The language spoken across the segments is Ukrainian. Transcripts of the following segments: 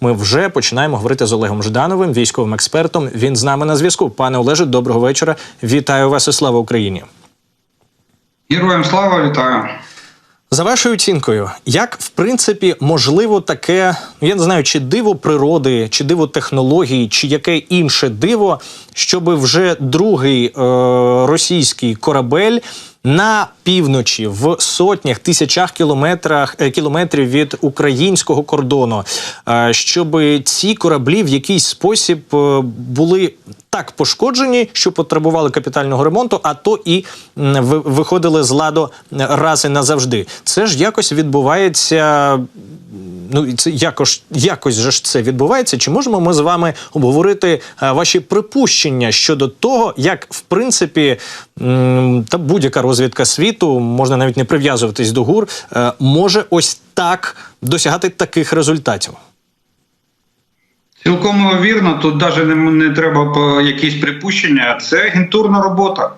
Ми вже починаємо говорити з Олегом Ждановим, військовим експертом. Він з нами на зв'язку. Пане Олеже, доброго вечора. Вітаю вас і слава Україні. Героям слава вітаю. За вашою оцінкою, як в принципі можливо таке, я не знаю, чи диво природи, чи диво технології, чи яке інше диво, щоб вже другий е, російський корабель на півночі в сотнях тисячах кілометрах е, кілометрів від українського кордону, е, щоб ці кораблі в якийсь спосіб е, були так пошкоджені, що потребували капітального ремонту, а то і виходили з ладу раз і назавжди. Це ж якось відбувається. Ну це якось якось же ж це відбувається. Чи можемо ми з вами обговорити ваші припущення щодо того, як в принципі та будь-яка розвідка світу можна навіть не прив'язуватись до гур, е, може ось так досягати таких результатів? Цілком вірно, тут навіть не, треба якісь припущення. Це агентурна робота,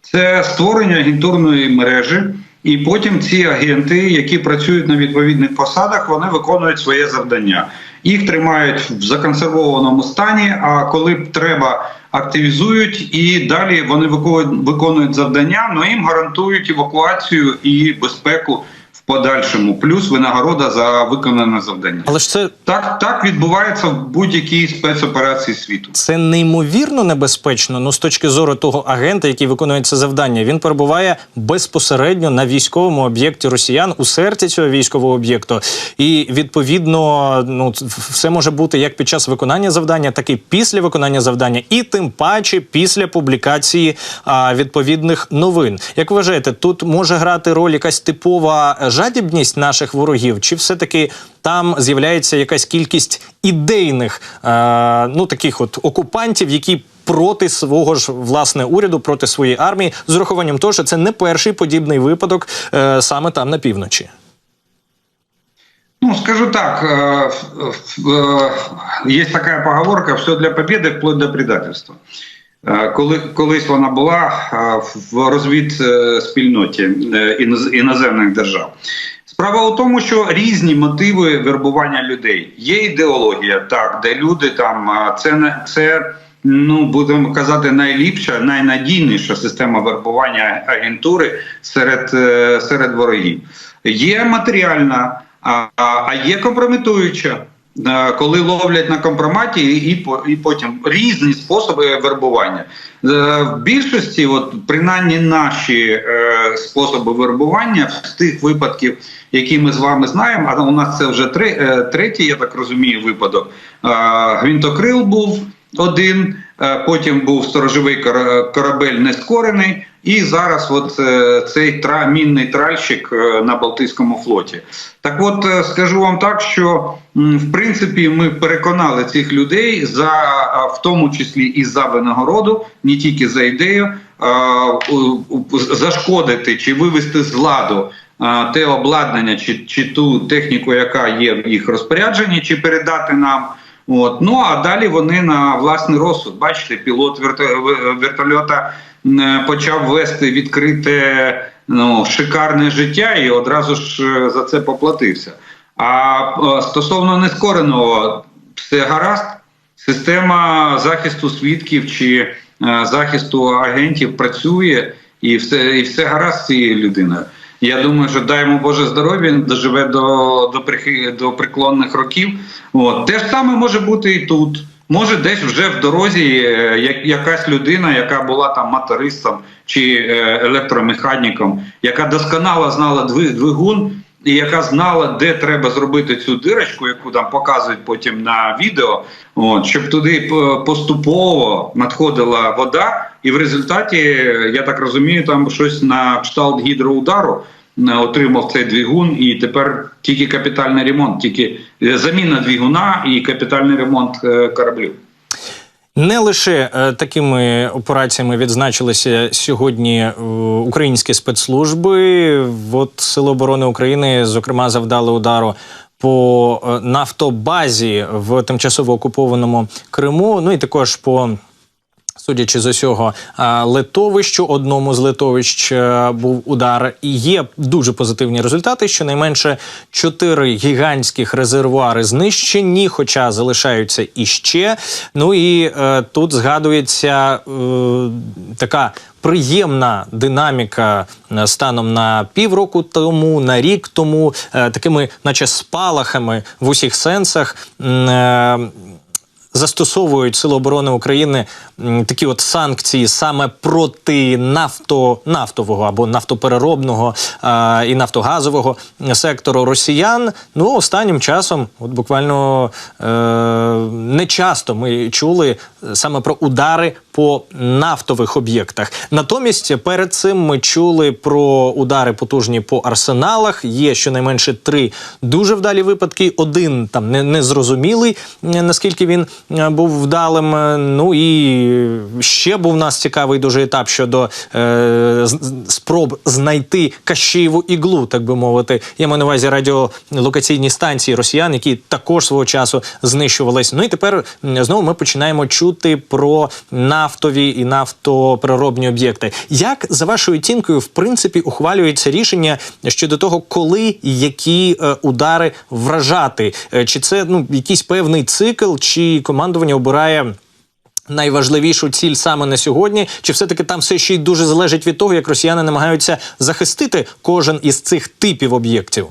це створення агентурної мережі, і потім ці агенти, які працюють на відповідних посадах, вони виконують своє завдання. Їх тримають в законсервованому стані. А коли треба, активізують і далі вони виконують, завдання, але їм гарантують евакуацію і безпеку подальшому, плюс винагорода за виконане завдання. Але ж це Так, так відбувається в будь-якій спецоперації світу. Це неймовірно небезпечно. Ну з точки зору того агента, який виконує це завдання, він перебуває безпосередньо на військовому об'єкті росіян у серці цього військового об'єкту. І відповідно, ну все може бути як під час виконання завдання, так і після виконання завдання, і тим паче після публікації а, відповідних новин. Як вважаєте, тут може грати роль якась типова жадібність наших ворогів, чи все таки там з'являється якась кількість ідейних е, ну таких от окупантів, які проти свого ж власне уряду, проти своєї армії, з урахуванням того, що це не перший подібний випадок е, саме там на півночі. Ну, скажу так, э, ф- ф- э, есть такая поговорка: все для победы, вплоть до предательства. Е, Коли колись вона була е, в розвідспільноті е, іноз- іноземних держав. Справа у тому, що різні мотиви вербування людей. Є ідеологія, так, де люди там це не це. Ну, будемо казати, найліпша, найнадійніша система вербування агентури серед, серед ворогів. Є матеріальна, а а є компрометуюча. Е, Коли ловлять на компроматі, і і потім різні способи вербування. Е, В більшості, от принаймні наші е, способи вербування з тих випадків, які ми з вами знаємо, а у нас це вже третій, я так розумію, випадок. Е, Гвинтокрил був один, потім був сторожовий корабель нескорений, і зараз от е, цей тра, мінний тральщик е, на Балтійському флоті. Так от е, скажу вам так, що в принципі ми переконали цих людей за в тому числі і за винагороду, не тільки за ідею, зашкодити чи вивести з ладу. Те обладнання чи, чи ту техніку, яка є в їх розпорядженні, чи передати нам. От. Ну а далі вони на власний розсуд. Бачите, пілот вертольота е, почав вести відкрите ну, шикарне життя і одразу ж е, за це поплатився. А е, стосовно нескореного, все гаразд. Система захисту свідків чи захисту агентів працює, і все, і все гаразд з цією людиною. Я думаю, що дай йому Боже здоров'я, він доживе до, до, до преклонних років. От. Те ж саме може бути і тут. Може, десь вже в дорозі е, якась людина, яка була там мотористом чи е, електромеханіком, яка досконало знала двигун, і яка знала, де треба зробити цю дирочку, яку там показують потім на відео, от, щоб туди поступово надходила вода, і в результаті, е, я так розумію, там щось на кшталт гідроудару отримав цей двигун, і тепер тільки капітальний ремонт, тільки е, заміна двигуна і капітальний ремонт е, кораблів. Не лише е, такими операціями відзначилися сьогодні українські спецслужби. От Сили оборони України, зокрема, завдали удару по нафтобазі в тимчасово окупованому Криму. Ну і також по Судячи з усього, а, литовищу, одному з литовищ е, був удар. І є дуже позитивні результати. Щонайменше чотири гігантських резервуари знищені, хоча залишаються іще. Ну і е, тут згадується е, така. Приємна динаміка е, станом на півроку тому, на рік тому, е, такими, наче спалахами в усіх сенсах. Застосовують Сили оборони України такі от санкції саме проти нафто, нафтового або нафтопереробного а, і нафтогазового сектору росіян. Ну останнім часом, от буквально е, не часто ми чули саме про удари по нафтових об'єктах. Натомість перед цим ми чули про удари потужні по арсеналах. Є щонайменше три дуже вдалі випадки. Один там не, незрозумілий, е, наскільки він е, був вдалим. Е, Ну і ще був у нас цікавий дуже етап щодо е, спроб знайти кащеєву іглу, так би мовити. Я маю на увазі радіолокаційні станції росіян, які також свого часу знищувались. Ну і тепер знову ми починаємо чути про нафтові і нафтопереробні об'єкти. Як за вашою оцінкою, в принципі, ухвалюється рішення щодо того, коли які е, удари вражати? Е, чи це ну якийсь певний цикл, чи командування обирає? Найважливішу ціль саме на сьогодні, чи все-таки там все ще й дуже залежить від того, як росіяни намагаються захистити кожен із цих типів об'єктів?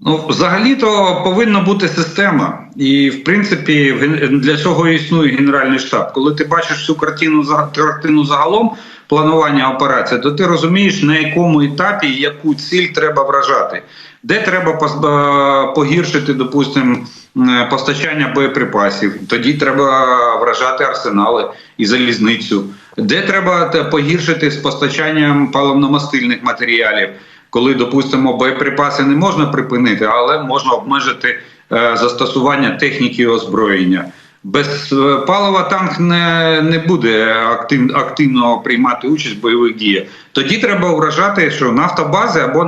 Ну, взагалі-то повинна бути система, і в принципі для цього існує генеральний штаб. Коли ти бачиш всю картину картину загалом планування операції, то ти розумієш на якому етапі яку ціль треба вражати, де треба е, погіршити, допустимо, е, постачання боєприпасів. Тоді треба вражати арсенали і залізницю. Де треба погіршити з постачанням паливно-мастильних матеріалів коли, допустимо, боєприпаси не можна припинити, але можна обмежити е, застосування техніки і озброєння. Без е, палива танк не, не буде актив, активно приймати участь в бойових діях. Тоді треба вражати, що нафтобази або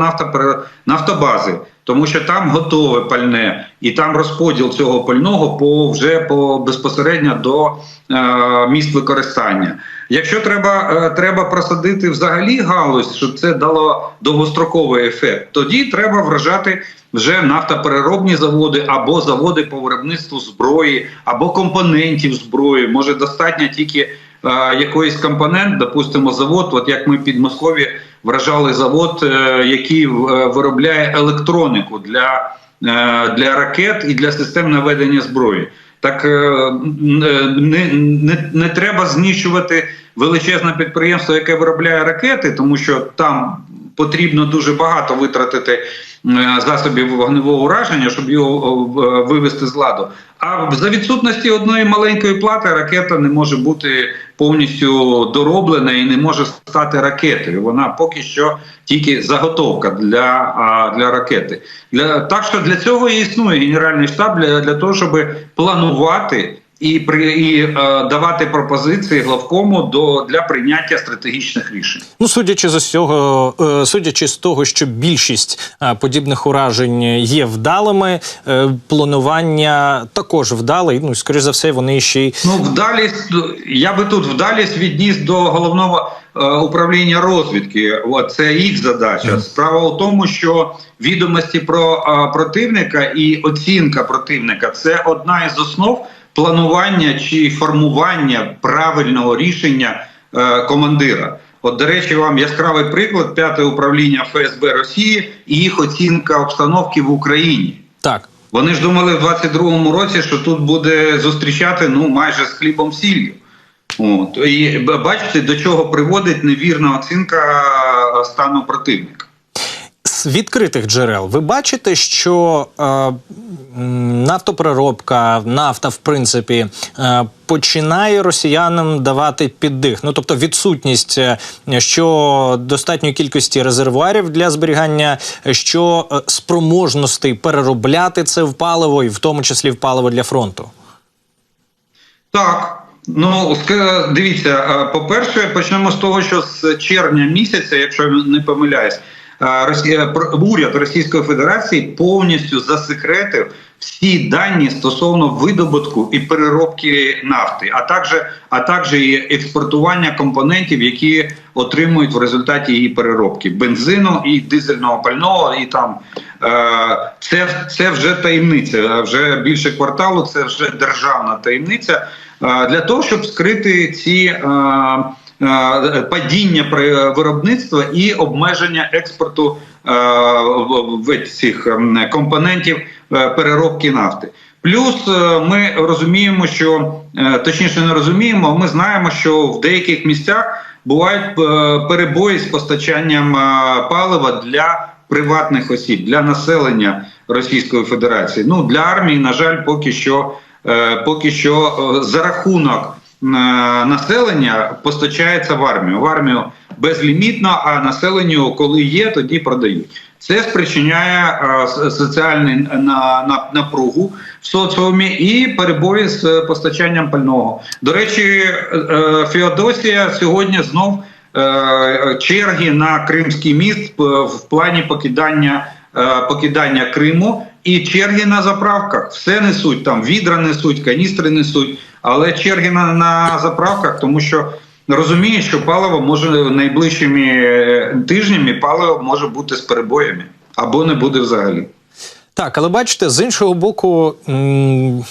нафтобази, тому що там готове пальне, і там розподіл цього пального по вже по безпосередньо до е, місць використання. Якщо треба, е, треба просадити взагалі галузь, щоб це дало довгостроковий ефект, тоді треба вражати вже нафтопереробні заводи або заводи по виробництву зброї, або компонентів зброї. Може достатньо тільки е, якоїсь компонент, допустимо, завод, от як ми під Москові вражали завод, е, який е, виробляє електронику для, е, для ракет і для систем наведення зброї. Так не, не, не треба знищувати величезне підприємство, яке виробляє ракети, тому що там потрібно дуже багато витратити е, засобів вогневого ураження, щоб його е, вивести з ладу. А за відсутності одної маленької плати ракета не може бути повністю дороблена і не може стати ракетою. Вона поки що тільки заготовка для, для ракети. Для так що для цього і існує генеральний штаб для, для того, щоб планувати. І при і е, давати пропозиції главкому до для прийняття стратегічних рішень. Ну, судячи з усього, е, судячи з того, що більшість е, подібних уражень є вдалими, е, планування також вдале. Ну, скоріш за все, вони ще й Ну вдалість я би тут вдалість відніс до головного е, управління розвідки. От це їх задача. Справа в тому, що відомості про е, противника і оцінка противника це одна із основ планування чи формування правильного рішення е, командира. От, до речі, вам яскравий приклад п'яте управління ФСБ Росії і їх оцінка обстановки в Україні. так. Вони ж думали в 22-му році, що тут буде зустрічати ну майже з хлібом сіллю. От і бачите, до чого приводить невірна оцінка е, стану противника. З відкритих джерел ви бачите, що е, нафтопереробка, нафта, в принципі, е, починає росіянам давати піддих. Ну тобто відсутність е, що достатньої кількості резервуарів для зберігання, що е, спроможностей переробляти це в паливо, і в тому числі в паливо для фронту. Так. Ну, дивіться, е, по-перше, почнемо з того, що з червня місяця, якщо не помиляюсь, уряд Російської Федерації повністю засекретив всі дані стосовно видобутку і переробки нафти, а також, а також і експортування компонентів, які отримують в результаті її переробки бензину і дизельного пального, і там е, це, це вже таємниця. Вже більше кварталу, це вже державна таємниця. Е, для того, щоб скрити ці е, е, падіння при виробництва і обмеження експорту е, цих ем, компонентів е, переробки нафти. Плюс е, ми розуміємо, що е, точніше не розуміємо, ми знаємо, що в деяких місцях бувають е, перебої з постачанням е, палива для приватних осіб, для населення Російської Федерації. Ну для армії, на жаль, поки що, е, поки що е, за рахунок е, населення постачається в армію. В армію безлімітно, а населенню, коли є, тоді продають. Це спричиняє е, с- соціальний на, на, напругу в соціумі і перебої з е, постачанням пального. До речі, е, е, Феодосія сьогодні знов е, черги на Кримський міст е, в плані покидання, е, покидання Криму і черги на заправках. Все несуть там відра несуть, каністри несуть, але черги на, на заправках, тому що розуміє, що паливо може найближчими е, тижнями паливо може бути з перебоями або не буде взагалі. Так, але бачите, з іншого боку, м,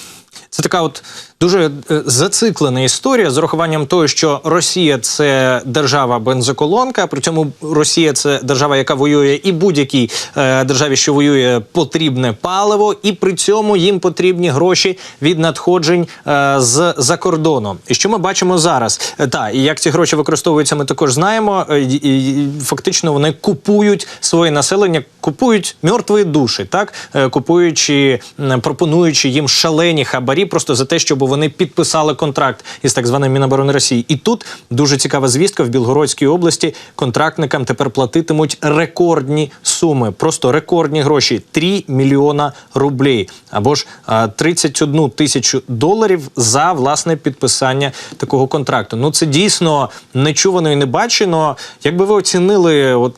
це така от дуже е, зациклена історія з урахуванням того, що Росія це держава бензоколонка. При цьому Росія це держава, яка воює, і будь-якій е, державі, що воює, потрібне паливо, і при цьому їм потрібні гроші від надходжень е, з за кордону. І що ми бачимо зараз? Е, Та і як ці гроші використовуються, ми також знаємо. Е, і- Фактично вони купують своє населення, купують мертві душі, так Е, купуючи, пропонуючи їм шалені хабарі, просто за те, щоб вони підписали контракт із так званим Міноборони Росії. І тут дуже цікава звістка в Білгородській області. Контрактникам тепер платитимуть рекордні суми, просто рекордні гроші 3 мільйона рублей або ж 31 тисячу доларів за власне підписання такого контракту. Ну це дійсно нечувано і не бачено. Як би ви оцінили от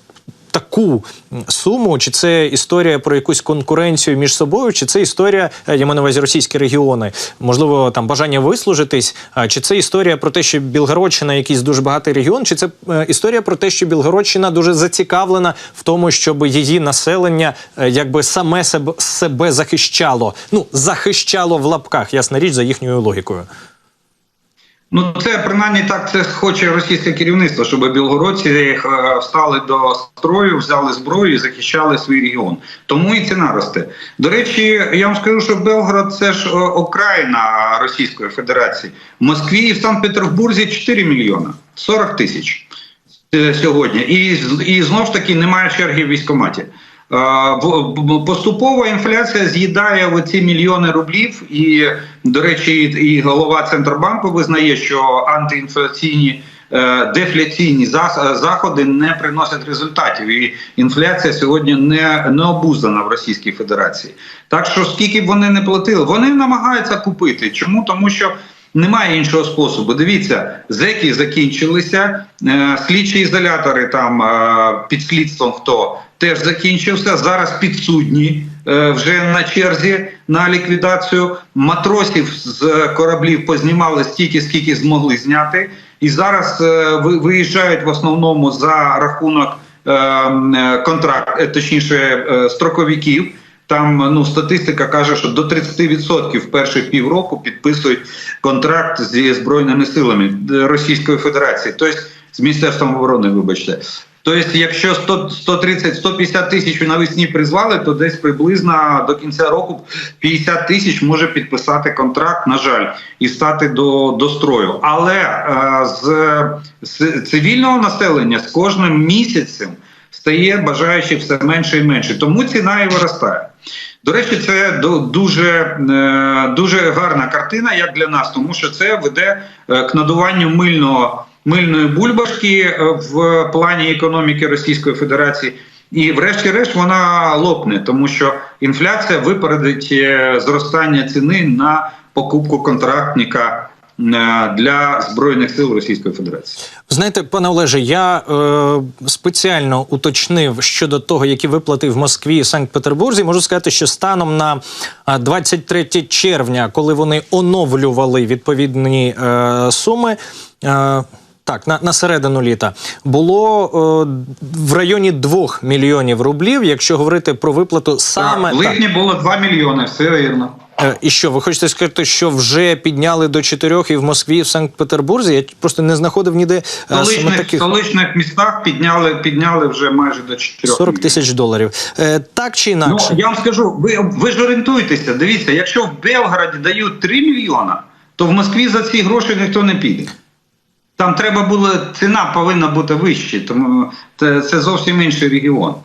таку суму, чи це історія про якусь конкуренцію між собою, чи це історія, е, я маю на увазі російські регіони, можливо, там бажання вислужитись, чи це історія про те, що Білгородщина якийсь дуже багатий регіон, чи це е, історія про те, що Білгородщина дуже зацікавлена в тому, щоб її населення е, якби саме себе захищало, ну захищало в лапках, ясна річ, за їхньою логікою. Ну, це принаймні так це хоче російське керівництво, щоб білгородці е, встали до строю, взяли зброю і захищали свій регіон. Тому і ціна росте. До речі, я вам скажу, що Белгород це ж окраїна Російської Федерації. В Москві і в Санкт-Петербурзі 4 мільйона 40 тисяч е, сьогодні. І, і знов ж таки немає черги в військкоматі. Е, Поступова інфляція з'їдає оці мільйони рублів, і до речі, і голова центробанку визнає, що антиінфляційні е, дефляційні зас- заходи не приносять результатів, і інфляція сьогодні не, не обуздана в Російській Федерації. Так що скільки б вони не платили, вони намагаються купити. Чому? Тому що немає іншого способу. Дивіться, зеки закінчилися, е, слідчі ізолятори там е, під слідством хто теж закінчився. Зараз підсудні е, вже на черзі на ліквідацію. Матросів з кораблів познімали стільки, скільки змогли зняти. І зараз е, виїжджають в основному за рахунок е, контракт, точніше строковиків. Там ну статистика каже, що до 30% в перші півроку підписують контракт зі збройними силами Російської Федерації, тобто з міністерством оборони. Вибачте. Тобто, якщо 100, 130-150 тисяч навесні призвали, то десь приблизно до кінця року 50 тисяч може підписати контракт, на жаль, і стати до, до строю. Але е, з, з цивільного населення з кожним місяцем стає бажаючих все менше і менше. Тому ціна і виростає. До речі, це дуже, е, дуже гарна картина, як для нас, тому що це веде е, к надуванню мильного, мильної бульбашки е, в плані економіки Російської Федерації. І, врешті-решт, вона лопне, тому що інфляція випередить е, зростання ціни на покупку контрактника для збройних сил Російської Федерації. Знаєте, пане Олеже, я е, спеціально уточнив щодо того, які виплати в Москві і Санкт-Петербурзі. Можу сказати, що станом на а, 23 червня, коли вони оновлювали відповідні е, суми. Е, так, на, на середину літа було е, в районі 2 мільйонів рублів, якщо говорити про виплату саме так, в липні було 2 мільйони, все вірно. Е, І що, ви хочете сказати, що вже підняли до 4 і в Москві, і в Санкт-Петербурзі? Я просто не знаходив ніде е, В саме таких столичних містах підняли, підняли вже майже до 4 40 тисяч доларів. Е, так чи Ну, інакше? я вам скажу, ви, ви ж орієнтуєтеся, дивіться, якщо в Белгороді дають 3 мільйона, то в Москві за ці гроші ніхто не піде. Там треба було, ціна повинна бути вища, тому це, це зовсім інший регіон.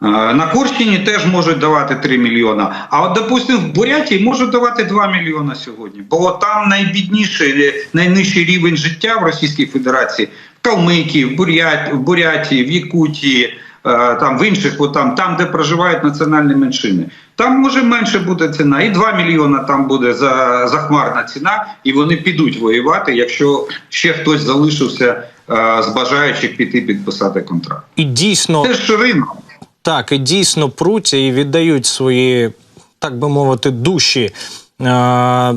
На Курщині теж можуть давати 3 мільйона. А от, допустимо, в Бурятії можуть давати 2 мільйона сьогодні. Бо там найбідніший, найнижчий рівень життя в Російській Федерації в Калмикії, в, Бурят, в Бурятії, в Якутії, е, там в інших, там, там, де проживають національні меншини. Там може менше буде ціна, і 2 мільйона там буде за, захмарна ціна, і вони підуть воювати, якщо ще хтось залишився е, з бажаючих піти підписати контракт. І дійсно Це ж ринок. так, і дійсно пруться і віддають свої, так би мовити, душі. Е,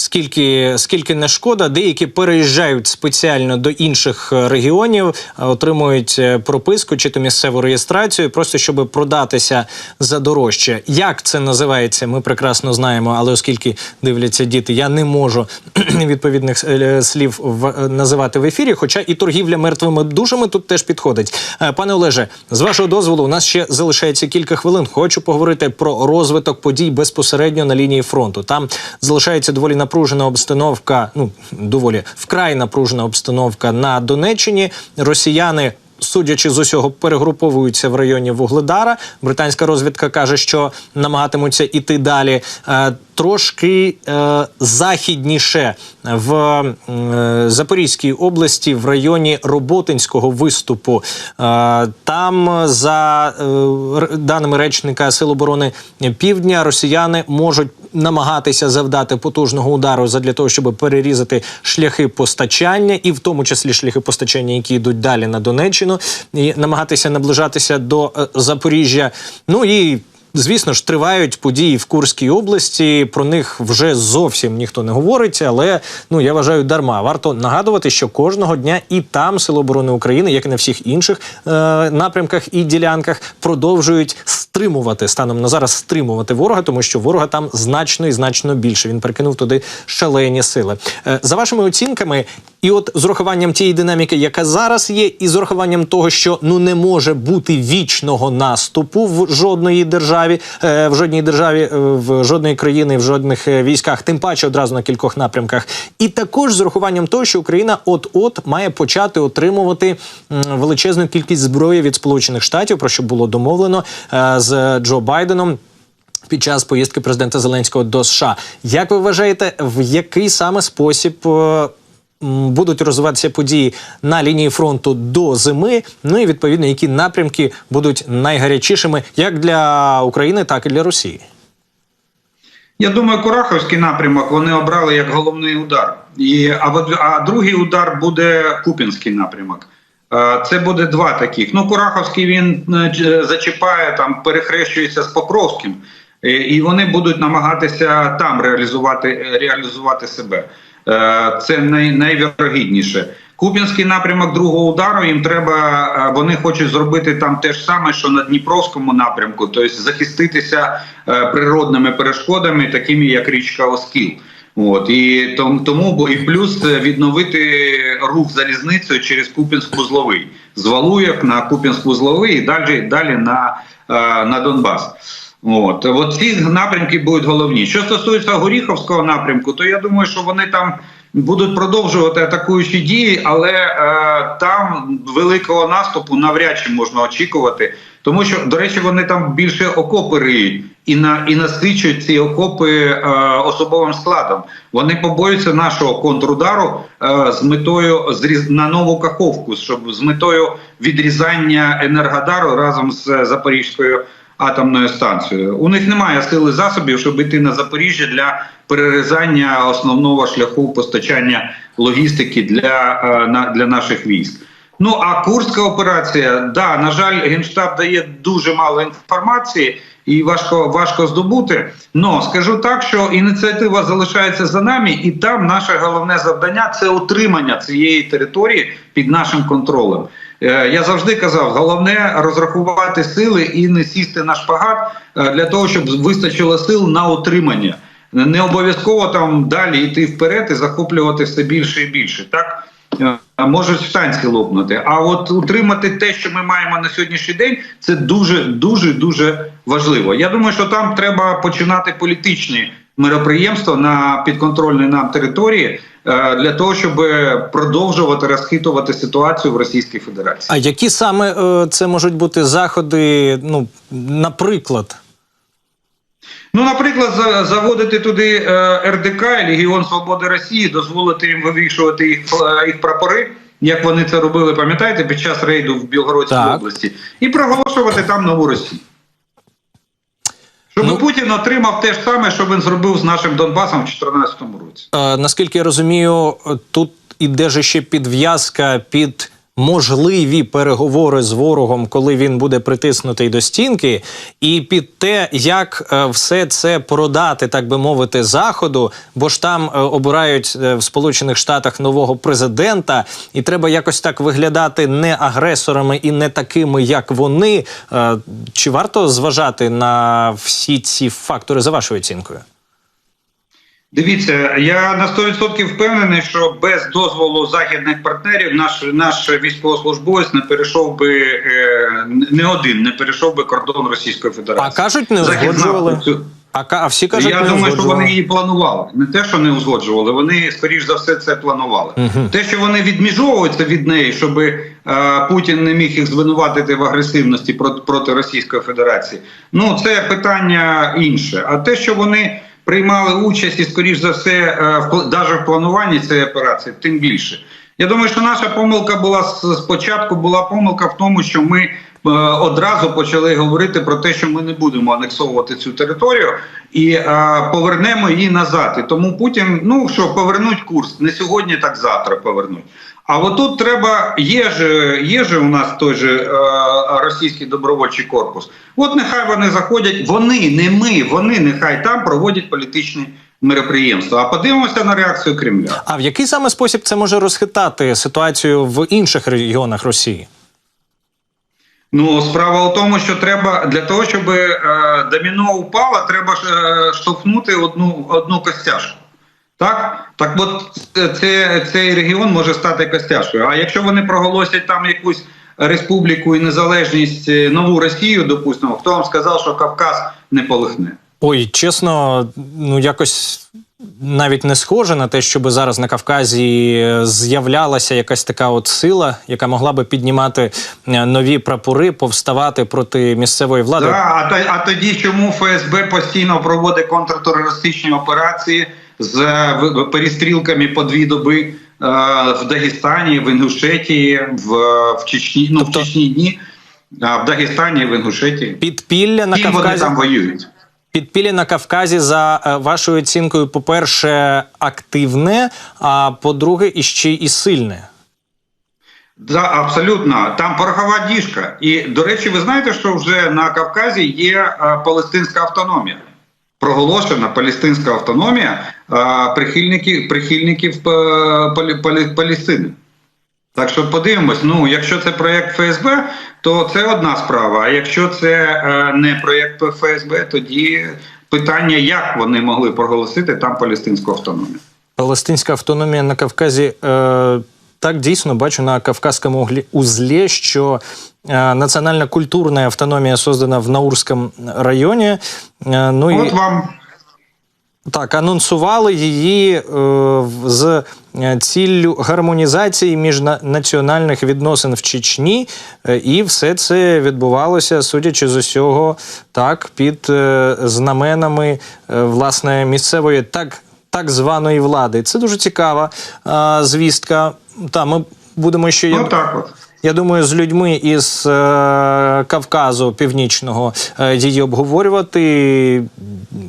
Скільки, скільки не шкода, деякі переїжджають спеціально до інших е, регіонів, е, отримують е, прописку чи то місцеву реєстрацію, просто щоб продатися за дорожче. Як це називається, ми прекрасно знаємо, але оскільки дивляться діти, я не можу відповідних слів в, називати в ефірі. Хоча і торгівля мертвими душами тут теж підходить. Пане Олеже, з вашого дозволу, у нас ще залишається кілька хвилин. Хочу поговорити про розвиток подій безпосередньо на лінії фронту. Там залишається доволі напружена обстановка. Ну доволі вкрай напружена обстановка на Донеччині. Росіяни. Судячи з усього, перегруповуються в районі Вугледара. Британська розвідка каже, що намагатимуться іти далі. Трошки е, західніше в е, Запорізькій області, в районі Роботинського виступу. Е, там, за е, даними речника Сил оборони Півдня, росіяни можуть намагатися завдати потужного удару задля того, щоб перерізати шляхи постачання, і в тому числі шляхи постачання, які йдуть далі на Донеччину, і намагатися наближатися до е, Запоріжжя. Ну і Звісно ж, тривають події в Курській області. Про них вже зовсім ніхто не говорить, але ну я вважаю дарма. Варто нагадувати, що кожного дня і там Сили оборони України, як і на всіх інших е, напрямках і ділянках, продовжують стримувати станом на зараз стримувати ворога, тому що ворога там значно і значно більше. Він перекинув туди шалені сили. Е, за вашими оцінками, і от з урахуванням тієї динаміки, яка зараз є, і з урахуванням того, що ну не може бути вічного наступу в жодної державі, е, в жодній державі, е, в жодної країни, в жодних е, військах, тим паче одразу на кількох напрямках, і також з урахуванням того, що Україна от-от має почати отримувати величезну кількість зброї від Сполучених Штатів, про що було домовлено з Джо Байденом. Під час поїздки президента Зеленського до США, як ви вважаєте, в який саме спосіб будуть розвиватися події на лінії фронту до зими? Ну і відповідно, які напрямки будуть найгарячішими як для України, так і для Росії? Я думаю, Кураховський напрямок вони обрали як головний удар. І, а, а другий удар буде Купінський напрямок. Е, Це буде два таких. Ну, Кураховський він е, зачіпає, там перехрещується з Покровським, і вони будуть намагатися там реалізувати, е, реалізувати себе. Е, Це най, найвірогідніше. Куп'янський напрямок другого удару їм треба. е, Вони хочуть зробити там те ж саме, що на Дніпровському напрямку, тобто захиститися е, природними перешкодами, такими як річка Оскіл. От і тому бо і плюс відновити рух залізницею через Куп'янськ-Вузловий з Валуєв на Куп'янськ-Вузловий і далі далі на, на Донбас. От, от ці напрямки будуть головні. Що стосується Горіховського напрямку, то я думаю, що вони там будуть продовжувати атакуючі дії, але е, там великого наступу навряд чи можна очікувати, тому що, до речі, вони там більше окопи риють і на і насичують ці окопи е, особовим складом. Вони побоюються нашого контрудару е, з метою зріз на нову каховку, щоб з метою відрізання енергодару разом з Запорізькою атомною станцією. У них немає сили засобів, щоб йти на Запоріжжя для перерізання основного шляху постачання логістики для, е, для наших військ. Ну а Курська операція, да, на жаль, генштаб дає дуже мало інформації і важко важко здобути. Но скажу так, що ініціатива залишається за нами, і там наше головне завдання це утримання цієї території під нашим контролем. Е, Я завжди казав, головне розрахувати сили і не сісти на шпагат е, для того, щоб вистачило сил на утримання. Не обов'язково там далі йти вперед і захоплювати все більше і більше. Так Е, можуть станції лопнути. А от утримати те, що ми маємо на сьогоднішній день, це дуже дуже дуже важливо. Я думаю, що там треба починати політичні мероприємства на підконтрольній нам території е, для того, щоб продовжувати розхитувати ситуацію в Російській Федерації. А які саме е, це можуть бути заходи? Ну, наприклад, Ну, наприклад, заводити туди е, РДК, Легіон Свободи Росії, дозволити їм вивішувати їх, їх прапори, як вони це робили, пам'ятаєте, під час рейду в Білгородській Так. області, і проголошувати там нову Росію. Щоб Ну- Путін отримав те ж саме, що він зробив з нашим Донбасом в 2014 році. е, наскільки я розумію, тут іде же ще підв'язка під можливі переговори з ворогом, коли він буде притиснутий до стінки, і під те, як е, все це продати, так би мовити, заходу, бо ж там е, обирають е, в Сполучених Штатах нового президента, і треба якось так виглядати не агресорами і не такими, як вони. Чи варто зважати на всі ці фактори за вашою оцінкою? Дивіться, я на 100% впевнений, що без дозволу західних партнерів наш наш військовослужбовець не перейшов би е, не один, не перейшов би кордон Російської Федерації. А кажуть, не узгоджували. А, а всі кажуть, я не думаю, що вони її планували. Не те, що не узгоджували, вони скоріш за все це планували. Те, що вони відміжовуються від неї, щоб е, Путін не міг їх звинуватити в агресивності проти, проти Російської Федерації. Ну це питання інше. А те, що вони приймали участь і скоріш за все, е, навіть в плануванні цієї операції, тим більше. Я думаю, що наша помилка була спочатку була помилка в тому, що ми е, одразу почали говорити про те, що ми не будемо анексовувати цю територію і е, повернемо її назад. І тому Путін, ну що, повернуть курс не сьогодні, так завтра повернуть. А отут треба, є ж, є ж у нас той же е, російський добровольчий корпус. От нехай вони заходять, вони, не ми, вони нехай там проводять політичні мероприємства. А подивимося на реакцію Кремля. А в який саме спосіб це може розхитати ситуацію в інших регіонах Росії? Ну, справа у тому, що треба для того, щоб е, доміно упало, треба ж е, штовхнути одну, одну костяшку. Так, так от це- це, цей регіон може стати костяшкою. А якщо вони проголосять там якусь республіку і незалежність, е, нову Росію, допустимо, хто вам сказав, що Кавказ не полихне? Ой, чесно, ну якось навіть не схоже на те, щоб зараз на Кавказі з'являлася якась така от сила, яка могла би піднімати е, нові прапори, повставати проти місцевої влади. Да, а, а тоді чому ФСБ постійно проводить контртерористичні операції з перестрілками по дві доби е, в Дагестані, в Інгушетії, в, в Чечні, ну Тобто- в Чечні дні, в Дагестані, в Інгушетії. Підпілля на Ким вони там воюють? Підпілля на Кавказі за е, вашою оцінкою, по-перше, активне, а по-друге, іще і сильне. Да, абсолютно. Там порохова діжка. І, до речі, ви знаєте, що вже на Кавказі є е, палестинська автономія. Проголошена палестинська автономія прихильників, прихильників е, Палі- Палестини. Так що подивимось, ну якщо це проєкт ФСБ, то це одна справа. А якщо це е, не проєкт ФСБ, тоді питання, як вони могли проголосити там палестинську автономію. Палестинська автономія на Кавказі. Е, так дійсно бачу на Кавказському узлі, що е, національна культурна автономія создана в Наурському районі. Е, ну От і вам так анонсували її е, з е, ціллю гармонізації міжнаціональних відносин в Чечні, е, і все це відбувалося, судячи з усього, так під е, знаменами е, власне місцевої так. Так званої влади. Це дуже цікава е, звістка. Та ми будемо ще Ну я, так от. я думаю, з людьми із е, Кавказу Північного е, її обговорювати.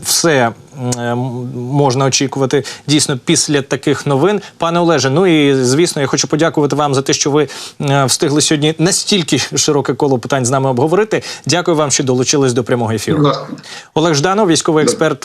Все е, можна очікувати дійсно після таких новин. Пане Олеже, ну і звісно, я хочу подякувати вам за те, що ви е, встигли сьогодні настільки широке коло питань з нами обговорити. Дякую вам, що долучились до прямого ефіру. Олег Жданов, військовий експерт,